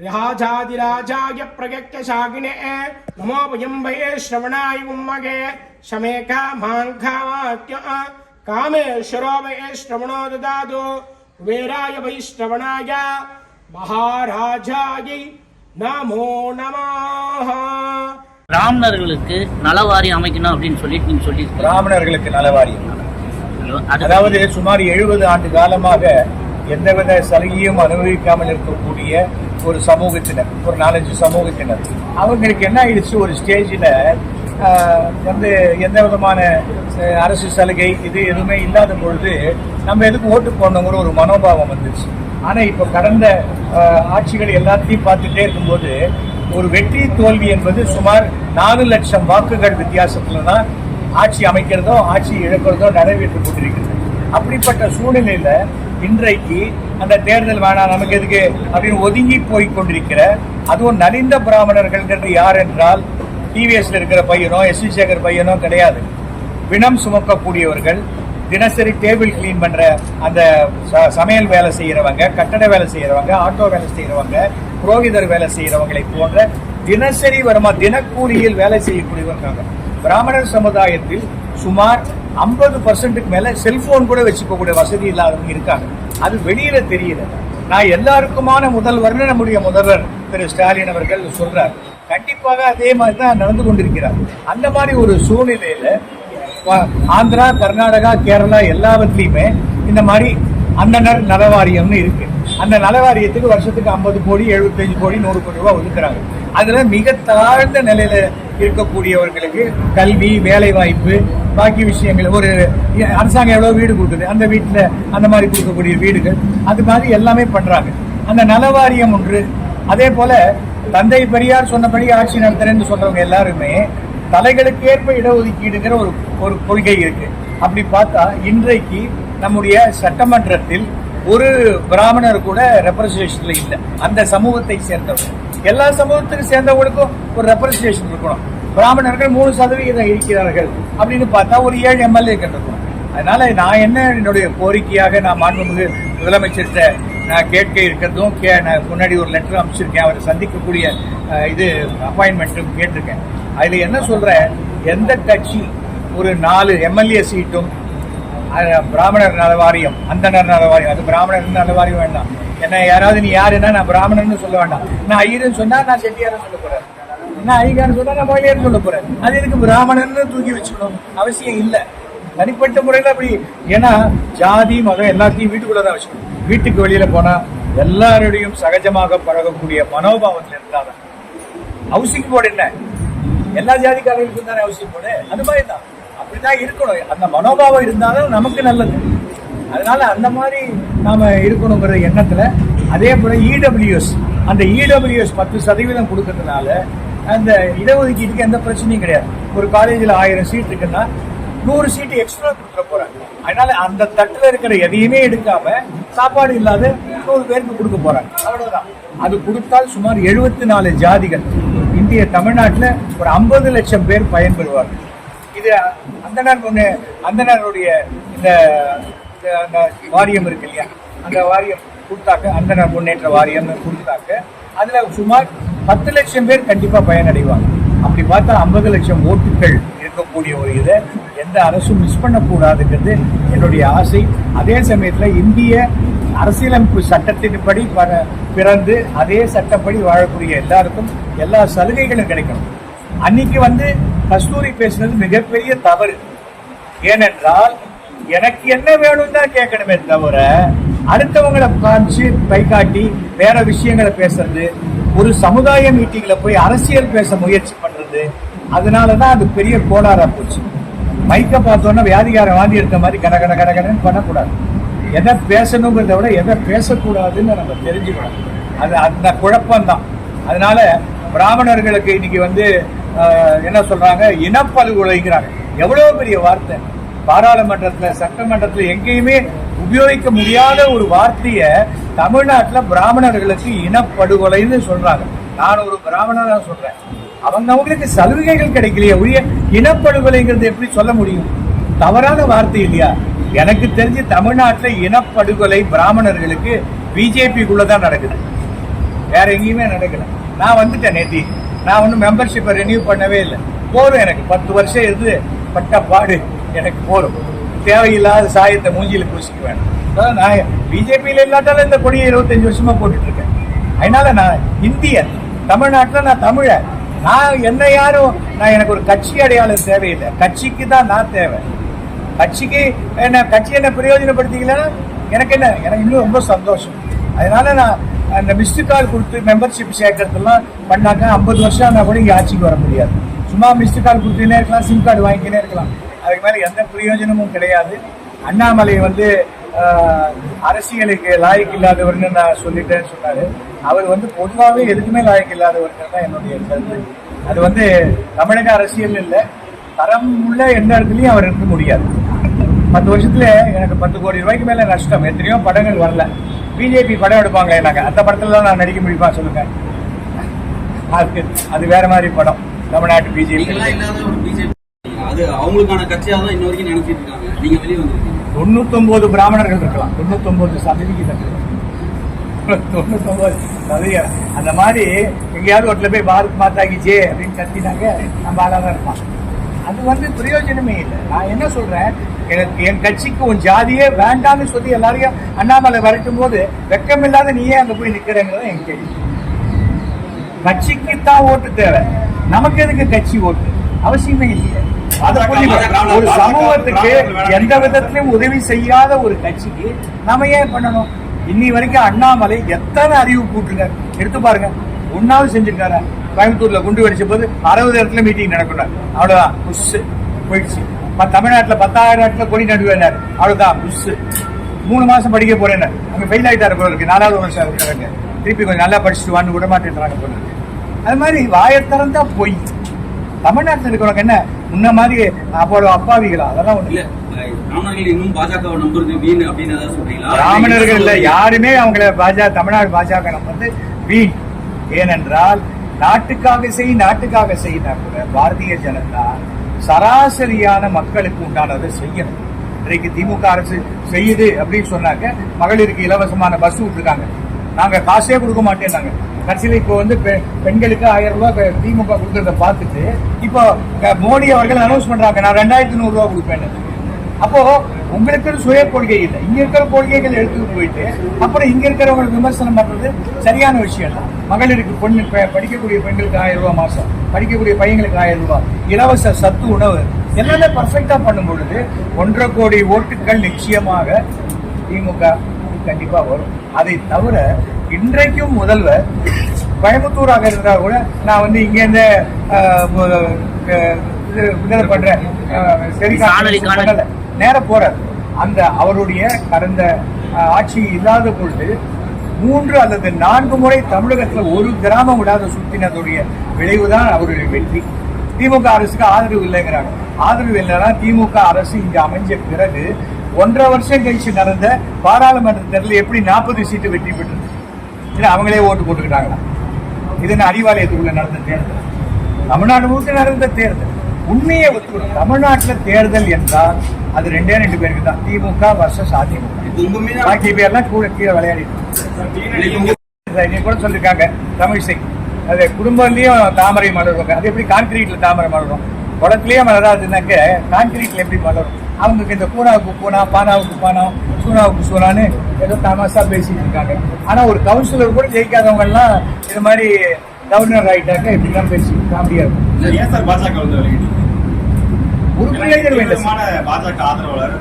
ராஜாதிராஜாய பிரகட்ட சாகினே நமோ பயம்பயே ஸ்ரவணாய உம்மகே சமேகா மாங்காவாக்கிய காமேஸ்வரோபயே ஸ்ரவணோ ததாது குபேராய வை ஸ்ரவணாய மகாராஜாயை நமோ நமாக ராமணர்களுக்கு நலவாரி அமைக்கணும் அப்படின்னு சொல்லிட்டு நீங்க சொல்லி ராமணர்களுக்கு நலவாரி அதாவது சுமார் எழுபது ஆண்டு காலமாக எந்தவித சலுகையும் அனுபவிக்காமல் இருக்கக்கூடிய ஒரு சமூகத்தினர் ஒரு நாலஞ்சு சமூகத்தினர். அவங்களுக்கு என்ன ஆயிடுச்சு? ஒரு ஸ்டேஜில் வந்து எந்த விதமான அரசு சலுகை இது எதுவுமே இல்லாத பொழுது நம்ம எதுக்கு ஓட்டு போடணுங்கிற ஒரு மனோபாவம் வந்துச்சு. ஆனால் இப்போ கடந்த ஆட்சிகள் எல்லாத்தையும் பார்த்துட்டே இருக்கும்போது ஒரு வெற்றி தோல்வி என்பது சுமார் நாலு லட்சம் வாக்குகள் வித்தியாசத்துல தான் ஆட்சி அமைக்கிறதோ ஆட்சி இழக்கிறதோ நிறைவேற்றிக் கொண்டிருக்கிறது. அப்படிப்பட்ட சூழ்நிலையில் இன்றைக்கு அந்த தேர்தல் வேணாம் நமக்கு எதுக்கு அப்படின்னு ஒதுங்கி போய் கொண்டிருக்கிற அதுவும் நலிந்த பிராமணர்கள்ங்கிறது யார் என்றால் டிவிஎஸ்ல இருக்கிற பையனோ எஸ் வி சேகர் பையனோ கிடையாது. பிணம் சுமக்கக்கூடியவர்கள் தினசரி டேபிள் கிளீன் பண்ற அந்த ச- சமையல் வேலை செய்யறவங்க கட்டட வேலை செய்யறவங்க ஆட்டோ வேலை செய்யறவங்க புரோகிதர் வேலை செய்யறவங்களை போன்ற தினசரி வருமா தினக்கூலியில் வேலை செய்யக்கூடியவங்க பிராமணர் சமுதாயத்தில் சுமார் ஐம்பது பர்சன்ட்டுக்கு மேல செல்போன் கூட வச்சுக்கக்கூடிய வசதி இல்லாதவங்க இருக்காங்க. அது வெளியில தெரியல. நான் எல்லாருக்குமான முதல்வர்னு நம்முடைய முதல்வர் திரு ஸ்டாலின் அவர்கள் சொல்றார். கண்டிப்பாக அதே மாதிரி தான் நடந்து கொண்டிருக்கிறார். அந்த மாதிரி ஒரு சூழ்நிலையில ஆந்திரா கர்நாடகா கேரளா எல்லாவற்றிலையுமே இந்த மாதிரி அண்ணனர் நலவாரியம்னு இருக்கு. அந்த நலவாரியத்துக்கு வருஷத்துக்கு ஐம்பது கோடி எழுபத்தஞ்சு கோடி நூறு கோடி ரூபாய் ஒதுக்குறாங்க. அதில் மிக தாழ்ந்த நிலையில் இருக்கக்கூடியவர்களுக்கு கல்வி வேலை வாய்ப்பு பாக்கி விஷயங்கள். ஒரு அரசாங்கம் எவ்வளோ வீடு கொடுக்குது. அந்த வீட்டில் அந்த மாதிரி கொடுக்கக்கூடிய வீடுகள். அது மாதிரி எல்லாமே பண்ணுறாங்க அந்த நலவாரியம் ஒன்று. அதே போல் தந்தை பெரியார் சொன்னபடி ஆட்சி நடத்துறேன்னு சொல்கிறவங்க எல்லாருமே தலைகளுக்கு ஏற்ப இடஒதுக்கீடுங்கிற ஒரு ஒரு கொள்கை இருக்குது அப்படி பார்த்தா இன்றைக்கு நம்முடைய சட்டமன்றத்தில் ஒரு பிராமணர் கூட ரெப்ரசன்டேஷன்ல இல்லை. அந்த சமூகத்தை சேர்ந்தவர். எல்லா சமூகத்துக்கு சேர்ந்தவங்களுக்கும் ஒரு ரெப்ரசன்டேஷன் இருக்கணும். பிராமணர்கள் மூணு சதவிகிதம் இருக்கிறார்கள் அப்படின்னு பார்த்தா ஒரு ஏழு எம்எல்ஏக்கள் இருக்கும் அதனால நான் என்ன என்னுடைய கோரிக்கையாக நான் மாண்புமிகு முதலமைச்சர்கிட்ட நான் கேட்க இருக்கிறதும் கே நான் முன்னாடி ஒரு லெட்டர் அமைச்சிருக்கேன் அவரை சந்திக்கக்கூடிய இது அப்பாயின்மெண்ட்டும் கேட்டிருக்கேன். அதில் என்ன சொல்கிற எந்த கட்சி ஒரு நாலு எம்எல்ஏ சீட்டும் பிராமணர் நல வாரியம் அந்தனர் நல வாரியம் அது பிராமணர் நல வாரியம் வேண்டாம். என்ன யாராவது நீ யாருன்னா நான் பிராமணன்னு சொல்ல வேண்டாம். நான் ஐயர்னு சொன்னா நான் செட்டியாரும் சொல்ல போறேன். என்ன ஐயர்னு சொன்னா நான் மொழியர்னு சொல்ல போறேன். அது எதுக்கு பிராமணன்னு தூக்கி வச்சுக்கணும்? அவசியம் இல்லை. தனிப்பட்ட முறையில் அப்படி ஏன்னா ஜாதி மதம் எல்லாத்தையும் வீட்டுக்குள்ளே தான் வச்சுக்கணும். வீட்டுக்கு வெளியில போனா எல்லாருடையும் சகஜமாக பழகக்கூடிய மனோபாவத்தில் இருந்தாங்க ஹவுசிங் போர்டு என்ன? எல்லா ஜாதிக்காரர்களுக்கும் தானே ஹவுசிங் போர்டு? அது மாதிரி தான். அப்படிதான் இருக்கணும். அந்த மனோபாவம் இருந்தாலும் நமக்கு நல்லது. அதனால அந்த மாதிரி நாம இருக்கணுங்கிற எண்ணத்துல அதே போல இடபிள்யூஎஸ் அந்த இடபிள்யூஎஸ் பத்து சதவீதம் கொடுக்கறதுனால அந்த இடஒதுக்கீட்டுக்கு எந்த பிரச்சனையும் கிடையாது. ஒரு காலேஜில் ஆயிரம் சீட் இருக்குன்னா நூறு சீட்டு எக்ஸ்ட்ரா கொடுத்துட போறாங்க. அதனால அந்த தட்டுல இருக்கிற எதையுமே எடுக்காம சாப்பாடு இல்லாத நூறு பேருக்கு கொடுக்க போறாங்க. அவ்வளவுதான். அது கொடுத்தால் சுமார் எழுபத்தி நாலு ஜாதிகள். இந்திய தமிழ்நாட்டில் ஒரு ஐம்பது லட்சம் பேர் பயன்பெறுவார்கள். இது அந்தனர் ஒண்ணு அந்தனருடைய இந்த அந்த வாரியம் இருக்கு இல்லையா? அந்த வாரியம் கொடுத்தாக்க அந்த முன்னேற்ற வாரியம் கொடுத்தாக்க அதில் சுமார் பத்து லட்சம் பேர் கண்டிப்பாக பயனடைவாங்க. அப்படி பார்த்தா ஐம்பது லட்சம் ஓட்டுகள் இருக்கக்கூடிய ஒரு இதை எந்த அரசும் மிஸ் பண்ணக்கூடாதுங்கிறது என்னுடைய ஆசை. அதே சமயத்தில் இந்திய அரசியலமைப்பு சட்டத்தின்படி பர- பிறந்து அதே சட்டப்படி வாழக்கூடிய எல்லாருக்கும் எல்லா சலுகைகளும் கிடைக்கணும். அன்னைக்கு வந்து கஸ்தூரி பேசுனது மிகப்பெரிய தவறு. ஏனென்றால் எனக்கு என்ன வேணும் தான் கேட்கணுமே தவிர அடுத்தவங்களை காமிச்சு கை காட்டி வேற விஷயங்களை பேசுறது ஒரு சமுதாய மீட்டிங்ல போய் அரசியல் பேச முயற்சி பண்றது அதனாலதான் அது பெரிய கோளாறா போச்சு. மைக்க பார்த்தோன்னா வியாதிகாரம் வாந்தி எடுத்த மாதிரி கட கட கட கடன்னு பண்ணக்கூடாது. எதை பேசணுங்கிறத விட எதை பேசக்கூடாதுன்னு நம்ம தெரிஞ்சுக்கணும். அது அந்த குழப்பம்தான். அதனால பிராமணர்களுக்கு இன்னைக்கு வந்து என்ன சொல்றாங்க? இனப்படுகொலைங்கிறாங்க எவ்வளவு பெரிய வார்த்தை. பாராளுமன்றத்தில் சட்டமன்றத்தில் எங்கேயுமே உபயோகிக்க முடியாத ஒரு வார்த்தையை தமிழ்நாட்டில் பிராமணர்களுக்கு இனப்படுகொலைன்னு சொல்றாங்க. நான் ஒரு பிராமணனா சொல்றேன். அவங்க அவங்களுக்கு சலுகைகள் கிடைக்கலையே உரிய இனப்படுகொலைங்கிறது எப்படி சொல்ல முடியும்? தவறான வார்த்தை இல்லையா? எனக்கு தெரிஞ்சு தமிழ்நாட்டில் இனப்படுகொலை பிராமணர்களுக்கு பிஜேபிக்குள்ள தான் நடக்குது. வேற எங்கேயுமே நடக்கல. நான் வந்துட்டேன் நேத்தி. நான் ஒன்றும் மெம்பர்ஷிப்பை ரெனியூ பண்ணவே இல்லை. போதும் எனக்கு. பத்து வருஷம் இருந்து பட்ட பாடு. எனக்கு போதும். தேவையில்லாத சாயத்தை மூஞ்சியில் பூசிக்க வேணும். அதான் நான் பிஜேபியில் இல்லாட்டாலும் இந்த கொடியை இருபத்தஞ்சு வருஷமா போட்டுட்டு இருக்கேன் அதனால நான் இந்தியன். தமிழ்நாட்டில் நான் தமிழன் நான் என்ன யாரும் நான் எனக்கு ஒரு கட்சி அடையாளம் தேவையில்லை. கட்சிக்கு தான் நான் தேவை. கட்சிக்கு என்ன கட்சி என்ன பிரயோஜனப்படுத்திக்கலன்னா எனக்கு என்ன? எனக்கு இன்னும் ரொம்ப சந்தோஷம். அதனால நான் அந்த மிஸ்டு கால் கொடுத்து மெம்பர்ஷிப் சேர்க்கறதுலாம் பண்ணாக்க ஐம்பது வருஷம் நான் கூட இங்கே ஆட்சிக்கு வர முடியாது. சும்மா மிஸ்டு கால் கொடுத்துனே இருக்கலாம் சிம் கார்டு வாங்கிக்கினே இருக்கலாம். அதுக்கு மேலே எந்த பிரயோஜனமும் கிடையாது. அண்ணாமலை வந்து அரசியலுக்கு லாய்க்கு இல்லாதவர்னு நான் சொல்லிட்டேன்னு சொன்னாரு. அவர் வந்து பொதுவாகவே எதுக்குமே லாய்க்கு இல்லாதவர்கள் தான் என்னுடைய கருத்து. அது வந்து தமிழக அரசியல் இல்லை. தரம் உள்ள எந்த இடத்துலையும் அவர் இருக்க முடியாது. பத்து வருஷத்துல எனக்கு பத்து கோடி ரூபாய்க்கு மேல நஷ்டம். எத்தனையோ படங்கள் வரல. பிஜேபி படம் எடுப்பாங்க எனக்கு அந்த படத்துல தான் நான் நடிக்க முடியுமா சொல்லுங்க. அது அது வேற மாதிரி படம். தமிழ்நாட்டு பிஜேபி நீங்களாம் இல்லாத ஒரு பிஜேபி அது அவங்களுக்கான கட்சியாக தான் இன்ன வரைக்கும் நினைச்சிட்டு இருக்காங்க. நீங்க வெளியே வந்துருக்கீங்க. தொண்ணூத்தொன்பது பிராமணர்கள் இருக்கலாம். தொண்ணூத்தொன்பது சதவிகிதம் தொண்ணூத்தொன்பது சதவீதம் அந்த மாதிரி எங்கேயாவது ஒட்டில் போய் பாரத் மாதாகிச்சே அப்படின்னு கத்தினாங்க நம்ம ஆளாக தான் இருப்பான். அது வந்து பிரயோஜனமே இல்லை. நான் என்ன சொல்றேன்? எனக்கு என் கட்சிக்கு உன் ஜாதியே வேண்டாம்னு சொல்லி எல்லாரையும் அண்ணாமலை வரட்டும் போது வெக்கம் இல்லாத நீயே அங்க போய் நிக்கிறேங்கிறது என் கேள்வி. கட்சிக்கு தான் ஓட்டு தேவை. நமக்கு எதுக்கு கட்சி ஓட்டு? அவசியமே இல்லையே. ஒரு சமூகத்துக்கு எந்த விதத்திலும் உதவி செய்யாத ஒரு கட்சிக்கு நாம ஏன் பண்ணணும்? இன்னி வரைக்கும் அண்ணாமலை எத்தனை அறிவு கூட்டுருக்காரு எடுத்து பாருங்க. ஒன்னாவது செஞ்சிருக்காரு. கோயம்புத்தூர்ல குண்டு வெடிச்ச போது அறுபது இடத்துல மீட்டிங் நடக்கணும் அவ்வளவுதான். புஷ் போயிடுச்சு. தமிழ்நாட்டுல பத்தாயிரம் இடத்துல கொடி நடுவேனார் அவ்வளவுதான். புஷ் மூணு மாசம் படிக்க போறேன் அங்க ஃபெயில் ஆயிட்டாரு போல இருக்கு. நாலாவது வருஷம் இருக்கிறாங்க திருப்பி கொஞ்சம் நல்லா படிச்சுட்டு வான்னு விட மாட்டேன்றாங்க போல இருக்கு. அது மாதிரி வாயை திறந்தா பொய். தமிழ்நாட்டில் இருக்கிறவங்க என்ன? முன்ன மாதிரி அப்போ அப்பாவிகளா? அதெல்லாம் ஒண்ணு இல்ல அஹ், பிராமணர்கள் இன்னும் பாஜகவை நம்புறது வீண் அப்படின்னு ஏதாவது சொல்றீங்களா? பிராமணர்கள் இல்ல யாருமே அவங்கள பாஜக தமிழ்நாடு பாஜக வந்து வீண். ஏனென்றால் நாட்டுக்காக செய் நாட்டுக்காக செய்யினா கூட பாரதிய ஜனதா சராசரியான மக்களுக்கு உண்டானதை செய்யணும். இன்றைக்கு திமுக அரசு செய்யுது அப்படின்னு சொன்னாக்க மகளிருக்கு இலவசமான பஸ் விட்டுருக்காங்க. நாங்க காசே கொடுக்க மாட்டேன்னாங்க. கடைசியில் இப்போ வந்து பெ- பெண்களுக்கு ஆயிரம் ரூபாய் திமுக கொடுக்கறத பார்த்துட்டு இப்போ மோடி அவர்கள் அனௌன்ஸ் பண்றாங்க நான் ரெண்டாயிரத்தி நூறு ரூபாய் கொடுப்பேன்னு. அப்போ உங்களுக்கு சுய கொள்கை இல்லை. இங்க இருக்கிற கொள்கைகள் எடுத்துட்டு போயிட்டு அப்புறம் இங்க இருக்கிறவங்களுக்கு விமர்சனம் பண்றது சரியான விஷயம் தான் மகளிருக்கு பொண்ணு படிக்கக்கூடிய பெண்களுக்கு ஆயிரம் ரூபாய் மாசம் படிக்கக்கூடிய பையங்களுக்கு ஆயிரம் ரூபாய் இலவச சத்து உணவு எல்லாமே பர்ஃபெக்டா பண்ணும் பொழுது ஒன்றரை கோடி ஓட்டுகள் நிச்சயமாக திமுக கண்டிப்பா வரும். அதை தவிர இன்றைக்கும் முதல்வர் கோயம்புத்தூராக இருந்தா கூட நான் வந்து இங்க இருந்து ஆஹ், மு- க- இது இதை பண்றேன். சரி. நேரா போறார். அந்த அவருடைய கடந்த ஆட்சி இல்லாத பொழுது மூன்று அல்லது நான்கு முறை தமிழகத்துல ஒரு கிராமம் விடாத சுத்தினதுடைய விளைவுதான் அவருடைய வெற்றி. திமுக அரசுக்கு ஆதரவு இல்லைங்கிறாங்க. ஆதரவு இல்லைன்னா திமுக அரசு இங்க அமைஞ்ச பிறகு ஒன்றரை வருஷம் கழிச்சு நடந்த பாராளுமன்ற தேர்தலில் எப்படி நாற்பது சீட்டு வெற்றி பெற்றது? இல்லை அவங்களே ஓட்டு போட்டுக்கிட்டாங்களா? இது அறிவாலயத்துக்குள்ள நடந்த தேர்தல்? தமிழ்நாடு முழுக்க நடந்த தேர்தல். உண்மையை ஒத்துக்கணும். தமிழ்நாட்டுல தேர்தல் என்றால் அது ரெண்டே ரெண்டு பேருக்கு தான். திமுக வர்சஸ் அதிமுக. இது பாக்கி பேர்லாம் கூட கீழே விளையாடிட்டு இன்னைக்கு கூட சொல்லிருக்காங்க தமிழிசை அது குடும்பம்லயும் தாமரை மலரும். அது எப்படி கான்கிரீட்ல தாமரை மலரும்? குளத்துலயே மலராதுனாக்க கான்கிரீட்ல எப்படி மலரும்? அவங்களுக்கு இந்த பூனாவுக்கு பூனா பானாவுக்கு பானா சூனாவுக்கு சூனான்னு ஏதோ தமாசா பேசிட்டு இருக்காங்க ஆனா ஒரு கவுன்சிலர் கூட ஜெயிக்காதவங்க எல்லாம் இது மாதிரி கவர்னர் ஆயிட்டாங்க இப்படிலாம் பேசி காமெடியா இருக்கும். ஏன் சார் பாஜக வந்து ஆதரவாளர்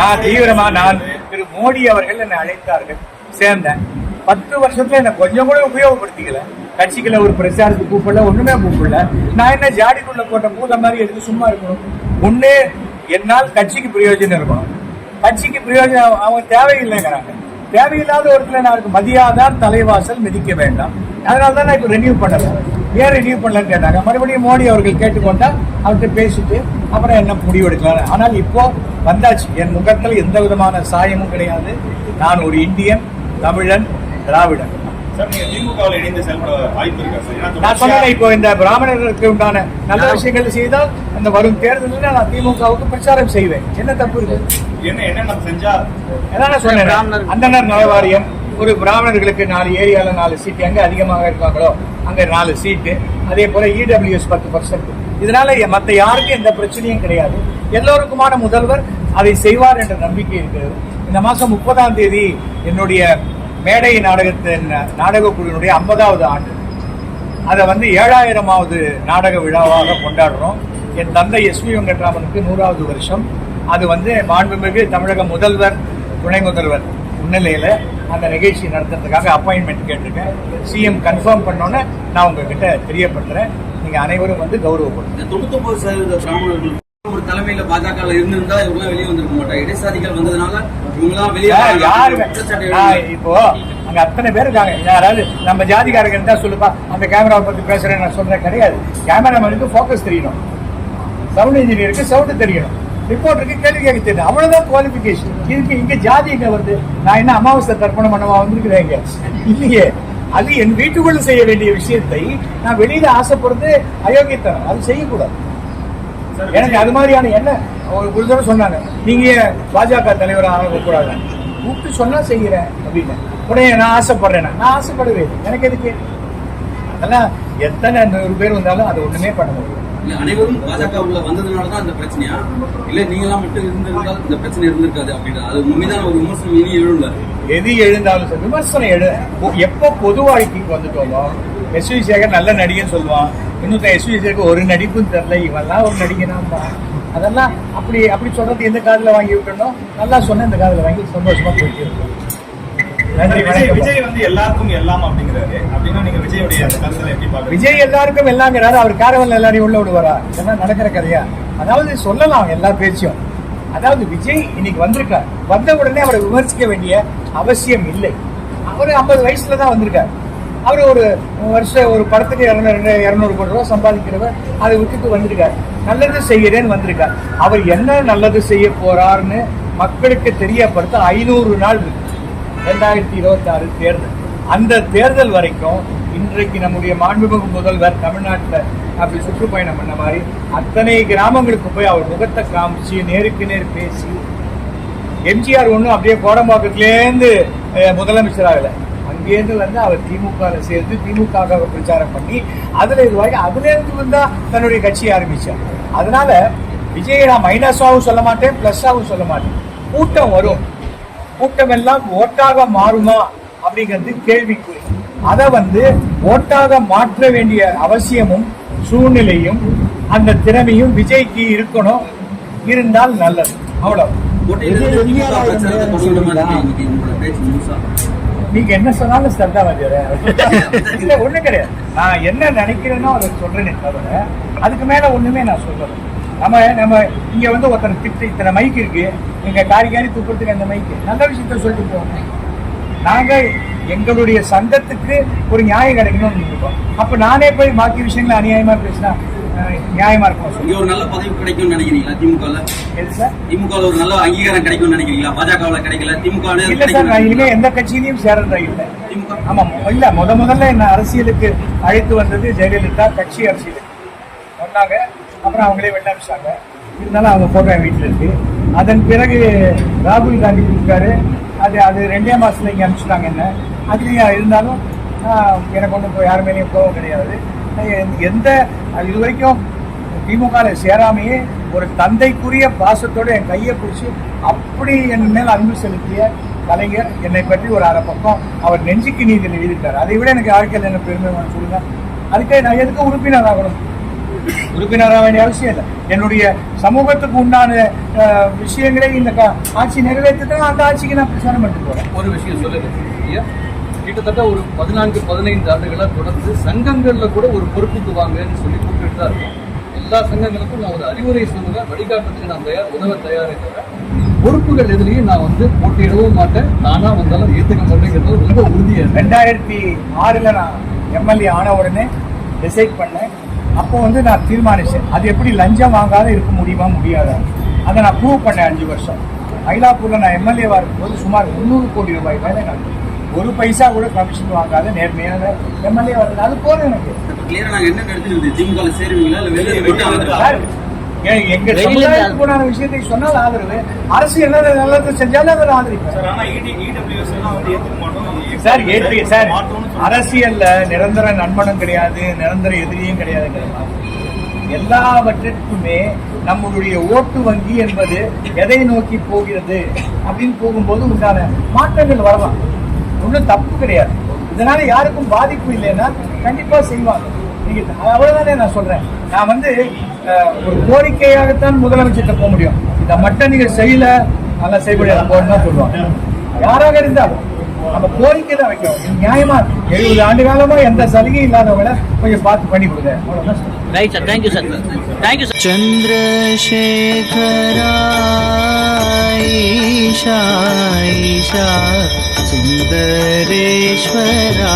நான் தீவிரமா நான். திரு மோடி அவர்கள் என்னை அழைத்தார்கள் சேர்ந்தேன். பத்து வருஷத்துல என்ன கொஞ்சம் கூட உபயோகப்படுத்திக்கல. கட்சிக்குள்ள ஒரு பிரச்சாரத்துக்கு கூப்பிடல ஒண்ணுமே கூப்பிடல. நான் என்ன ஜாடிக்குள்ள போட்ட பூத மாதிரி எடுத்து சும்மா இருக்கணும். ஒண்ணு என்னால் கட்சிக்கு பிரயோஜனம் இருக்கணும். கட்சிக்கு பிரயோஜனம் அவங்க தேவையில்லைங்கிறாங்க. தேவையில்லாத ஒருத்தர் நான் மதியாதார் மதியாதான் தலைவாசல் மிதிக்க வேண்டாம். அதனால தான் நான் இப்போ ரெனியூ பண்ணல. ஏன் ரெனியூ பண்ணலன்னு கேட்டாங்க. மறுபடியும் மோடி அவர்கள் கேட்டுக்கொண்டால் அவர்கிட்ட பேசிட்டு அப்புறம் என்ன முடிவு எடுக்கலாம் ஆனால் இப்போ வந்தாச்சு. என் முகத்தில் எந்த விதமான சாயமும் கிடையாது. நான் ஒரு இந்தியன் தமிழன் திராவிடன். நான் சொன்னேன் இப்போ இந்த பிராமணர்களுக்கு உண்டான நல்ல விஷயங்கள் செய்தால் அந்த வரும் தேர்தலில் நான் திமுகவுக்கு பிரச்சாரம் செய்வேன். என்ன தப்பு இருக்கு? என்ன என்னென்ன செஞ்சா அதான் நான் சொன்னேன் பிராமணர். அந்தனர் நல வாரியம் ஒரு பிராமணர்களுக்கு நாலு ஏரியால நாலு சீட்டு எங்க அதிகமாக இருக்காங்களோ அங்க நாலு சீட்டு அதே போல E இடபிள்யூஎஸ் பத்து பர்சன்ட் இதனால மத்த யாருக்கும் எந்த பிரச்சனையும் கிடையாது. எல்லோருக்குமான முதல்வர் அதை செய்வார் என்ற நம்பிக்கை இருக்கிறது. இந்த மாசம் முப்பதாம் தேதி என்னுடைய மேடை நாடகத்தின் நாடக குழுவினுடைய ஐம்பதாவது ஆண்டு. அதை வந்து ஏழாயிரமாவது நாடக விழாவாக கொண்டாடுறோம். என் தந்தை எஸ் வி வெங்கட்ராமனுக்கு நூறாவது வருஷம். அது வந்து மாண்புமிகு தமிழக முதல்வர் துணை முதல்வர் முன்னிலையில் அந்த நிகழ்ச்சி நடத்துறதுக்காக அப்பாயின்மெண்ட் கேட்டிருக்கேன். சிஎம் கன்ஃபார்ம் பண்ணோன்னே நான் உங்ககிட்ட தெரியப்படுத்துறேன். நீங்கள் அனைவரும் வந்து கௌரவப்படுத்த இந்த சதவீத பிராமணர்கள் ஒரு தலைமையில் பாஜக இருந்திருந்தா இவங்களாம் வெளியே வந்திருக்க மாட்டாங்க. இடைசாதிகள் வந்ததுனால இப்போ அங்க அத்தனை பேர் இருக்காங்க. யாராவது நம்ம ஜாதிக்காரங்க இருந்தா சொல்லுப்பா அந்த கேமராவை பத்தி பேசுறேன் நான் சொல்றேன் கிடையாது. கேமராமேனுக்கு ஃபோக்கஸ் தெரியணும். சவுண்ட் இன்ஜினியருக்கு சவுண்ட் தெரியணும். ரிப்போர்ட்டருக்கு கேள்வி கேட்க தெரியும் அவ்வளவுதான் குவாலிபிகேஷன் இதுக்கு இங்க ஜாதி எங்க வருது? நான் என்ன அமாவாசை தர்ப்பணம் பண்ணவா வந்திருக்கிறேன் இங்க? இல்லையே. அது என் வீட்டுக்குள்ள செய்ய வேண்டிய விஷயத்தை நான் வெளியில ஆசைப்படுறது அயோக்கியத்தனம். அது செய்யக்கூடாது. எனக்கு அது மாதிரியான என்ன ஒரு ஒரு தடவை சொன்னாங்க. நீங்க பாஜக தலைவராக ஆகக்கூடாது கூப்பிட்டு சொன்னால் செய்கிறேன் அப்படின்னு. உடனே நான் ஆசைப்படுறேன் நான். ஆசைப்படவே எனக்கு எதுக்கு? அதெல்லாம் எத்தனை நூறு பேர் வந்தாலும் அது ஒண்ணுமே பண்ண முடியும் இல்ல அனைவரும் பாஜக உள்ள வந்ததுனாலதான் அந்த பிரச்சனையா? இல்ல நீங்களாம் மட்டும் இருந்திருந்தால் இந்த பிரச்சனை இருந்திருக்காது அப்படின்னு? அது உண்மைதான் ஒரு விமர்சனம் இனி எழுல எது எழுந்தாலும் சரி விமர்சனம் எழு எப்போ பொது வாழ்க்கைக்கு வந்துட்டோமோ எஸ் வி சேகர் நல்ல நடிகன் சொல்லுவான். இன்னொருத்த எஸ் வி சேகர் ஒரு நடிப்பும் தெரியல இவெல்லாம் ஒரு நடிகனாம்பா அதெல்லாம் அப்படி அப்படி சொல்றது எந்த காதுல வாங்கி விட்டணும் நல்லா சொன்ன இந்த காதுல வாங்கி சந்தோஷமா போயிட்டு இருக்கோம். நன்றி விஜய் வந்து எல்லாருக்கும் எல்லாம் அப்படிங்கிறாரு. அப்படின்னா நீங்க விஜயுடைய கருத்துல எப்படி பாக்குறீங்க விஜய் எல்லாருக்கும் எல்லாங்கிறாரு. அவர் காரவன் எல்லாரையும் உள்ள விடுவாரா? இதெல்லாம் நடக்கிற கதையா? அதாவது சொல்லலாம் எல்லா பேச்சும். அதாவது விஜய் இன்னைக்கு வந்திருக்கார். வந்த உடனே அவரை விமர்சிக்க வேண்டிய அவசியம் இல்லை. அவர் ஐம்பது வயசுல தான் வந்திருக்கார். அவர் ஒரு வருஷம் ஒரு படத்துக்கு இரநூறு இரநூறு கோடி ரூபா சம்பாதிக்கிறவர் அதை விட்டுட்டு வந்திருக்கார். நல்லது செய்கிறேன்னு வந்திருக்கார். அவர் என்ன நல்லது செய்ய போறாருன்னு மக்களுக்கு தெரியப்படுத்த ஐநூறு நாள் இருக்கு. ரெண்டாயிரத்தி இருபத்தி ஆறு தேர்தல். அந்த தேர்தல் வரைக்கும் இன்றைக்கு நம்முடைய மாண்புமிகு முதல்வர் தமிழ்நாட்டில் அப்படி சுற்றுப்பயணம் பண்ண மாதிரி அத்தனை கிராமங்களுக்கு போய் அவர் முகத்தை காமிச்சு நேருக்கு நேர் பேசி எம்ஜிஆர் ஒன்றும் அப்படியே கோடம்பாக்கத்துலேருந்து முதலமைச்சர் ஆகலை அங்கேருந்து வந்து அவர் திமுகவில் சேர்ந்து திமுக பிரச்சாரம் பண்ணி அதில் இதுவாகி அதுலேருந்து வந்தால் தன்னுடைய கட்சியை ஆரம்பித்தார் அதனால விஜயை நான் மைனஸாகவும் சொல்ல மாட்டேன் ப்ளஸ்ஸாகவும் சொல்ல மாட்டேன். கூட்டம் வரும். கூட்டம் எல்லாம் ஓட்டாக மாறுமா அப்படிங்கிறது கேள்விக்குறி. அதை வந்து ஓட்டாக மாற்ற வேண்டிய அவசியமும் சூழ்நிலையும் அந்த திறமையும் விஜய்க்கு இருக்கணும். இருந்தால் நல்லது. அவ்வளவு. நீங்க என்ன சொன்னாலும் சர்தா இல்ல ஒண்ணு கிடையாது. நான் என்ன நினைக்கிறேனோ அதை சொல்றேனே தவிர அதுக்கு மேல ஒண்ணுமே நான் சொல்லல. நம்ம நம்ம இங்க வந்து ஒருத்தர் திட்டு இத்தனை மைக் இருக்கு. எங்க காரி காரி துப்புறதுக்கு அந்த மைக்கு நல்ல விஷயத்த சொல்லிட்டு போவோம் நாங்க எங்களுடைய சங்கத்துக்கு ஒரு நியாயம் கிடைக்கணும்னு இருக்கோம் அப்ப நானே போய் பாக்கி விஷயங்களை அநியாயமா பேசினா நியாயமா இருக்கும் இங்க ஒரு நல்ல பதவி கிடைக்கும்னு நினைக்கிறீங்களா திமுகல திமுக ஒரு நல்ல அங்கீகாரம் கிடைக்கும்னு நினைக்கிறீங்களா? பாஜகவுல கிடைக்கல திமுக ல இல்ல சார் நான் இனிமே எந்த கட்சியிலையும் சேரதா இல்லை. திமுக. ஆமா இல்ல முத முதல்ல என்ன அரசியலுக்கு அழைத்து வந்தது ஜெயலலிதா கட்சி அரசியலுக்கு. வந்தாங்க அப்புறம் அவங்களே அனுப்பிச்சாங்க இருந்தாலும் அவங்க போட்டோ வீட்டில் இருக்கு. அதன் பிறகு ராகுல் காந்தி கொடுத்தாரு. அது அது ரெண்டே மாசத்துல இங்கே அனுப்பிச்சிட்டாங்க என்ன. அதுலேயும் இருந்தாலும் எனக்கு ஒன்றும் இப்போ யார் மேலேயும் கோபம் கிடையாது. எந்த இது வரைக்கும் திமுகவில் சேராமையே ஒரு தந்தைக்குரிய பாசத்தோடு என் கையை பிடிச்சி அப்படி என் மேல் அன்பு செலுத்திய கலைஞர் என்னை பற்றி ஒரு அரை பக்கம் அவர் நெஞ்சுக்கு நீதியில் எழுதிட்டார் அதை விட எனக்கு வாழ்க்கையில் என்ன பெருமை வேணும் சொல்லுங்க. அதுக்கே நான் எதுக்கு உறுப்பினர் ஆகணும்? உறுப்பினராக வேண்டிய அவசியம் இல்லை. என்னுடைய சமூகத்துக்கு உண்டான விஷயங்களை இந்த ஆட்சி நிறைவேற்றிட்டு அந்த ஆட்சிக்கு நான் பிரச்சாரம் பண்ணிட்டு போறேன். ஒரு விஷயம் சொல்லுங்க ஐயா. கிட்டத்தட்ட ஒரு பதினான்கு பதினைந்து ஆண்டுகளாக தொடர்ந்து சங்கங்களில் கூட ஒரு பொறுப்புக்கு வாங்கன்னு சொல்லி கூப்பிட்டு தான் இருக்கோம். எல்லா சங்கங்களுக்கும் நான் ஒரு அறிவுரை சொல்லுவேன். வழிகாட்டுறதுக்கு நான் தயார் உதவ தயாரே தவிர பொறுப்புகள் எதுலையும் நான் வந்து போட்டியிடவும் மாட்டேன். நானாக வந்தாலும் ஏற்றுக்க மாட்டேங்கிறது ரொம்ப உறுதியாக ரெண்டாயிரத்தி ஆறில் நான் எம்எல்ஏ ஆன உடனே டிசைட் பண்ணேன். அப்போ வந்து நான் தீர்மானிச்சேன். அது எப்படி லஞ்சம் வாங்காத இருக்க முடியுமா முடியாதா? அதை நான் ப்ரூவ் பண்ணேன் அஞ்சு வருஷம். மயிலாப்பூரில் நான் எம்எல்ஏவாக இருக்கும்போது சுமார் முந்நூறு கோடி ரூபாய் மேலே நான் ஒரு பைசா கூட கமிஷன் வாங்காத நேர்மையான எம்எல்ஏ வருது அது போதும் எனக்கு. இப்ப கிளியரா நாங்க என்ன நடத்திட்டு திமுக ல சேருவீங்களா இல்ல வெளியே விட்டு சார், ஏன் எங்க விஷயத்தை சொன்னால் ஆதரவு. அரசு என்ன நல்லது செஞ்சாலும் அதை ஆதரிப்பேன் சார் ஏற்று மாட்டோம்னு சொல்றாங்க. அரசியல்ல நிரந்தர நண்பனும் கிடையாது நிரந்தர எதிரியும் கிடையாதுங்கிறதா எல்லாவற்றிற்குமே நம்மளுடைய ஓட்டு வங்கி என்பது எதை நோக்கி போகிறது அப்படின்னு போகும்போது உண்டான மாற்றங்கள் வரலாம். ஒன்றும் தப்பு கிடையாது. இதனால யாருக்கும் பாதிப்பு இல்லைன்னா கண்டிப்பா செய்வாங்க. நீங்க அவ்வளவுதானே நான் சொல்றேன். நான் வந்து ஒரு கோரிக்கையாகத்தான் முதலமைச்சர்கிட்ட போக முடியும். இதை மட்டும் நீங்கள் செய்யல நல்லா செய்ய முடியாது தான் சொல்லுவாங்க. யாராக இருந்தாலும் நம்ம கோரிக்கை தான் வைக்கிறோம் இது நியாயமா எழுபது ஆண்டு காலமா எந்த சலுகையும் இல்லாதவங்கள கொஞ்சம் பார்த்து பண்ணி கொடுங்க அவ்வளவுதான் சொல்றேன். Right sir thank you sir thank you sir Chandrashekhara Isha Isha Sundareshwara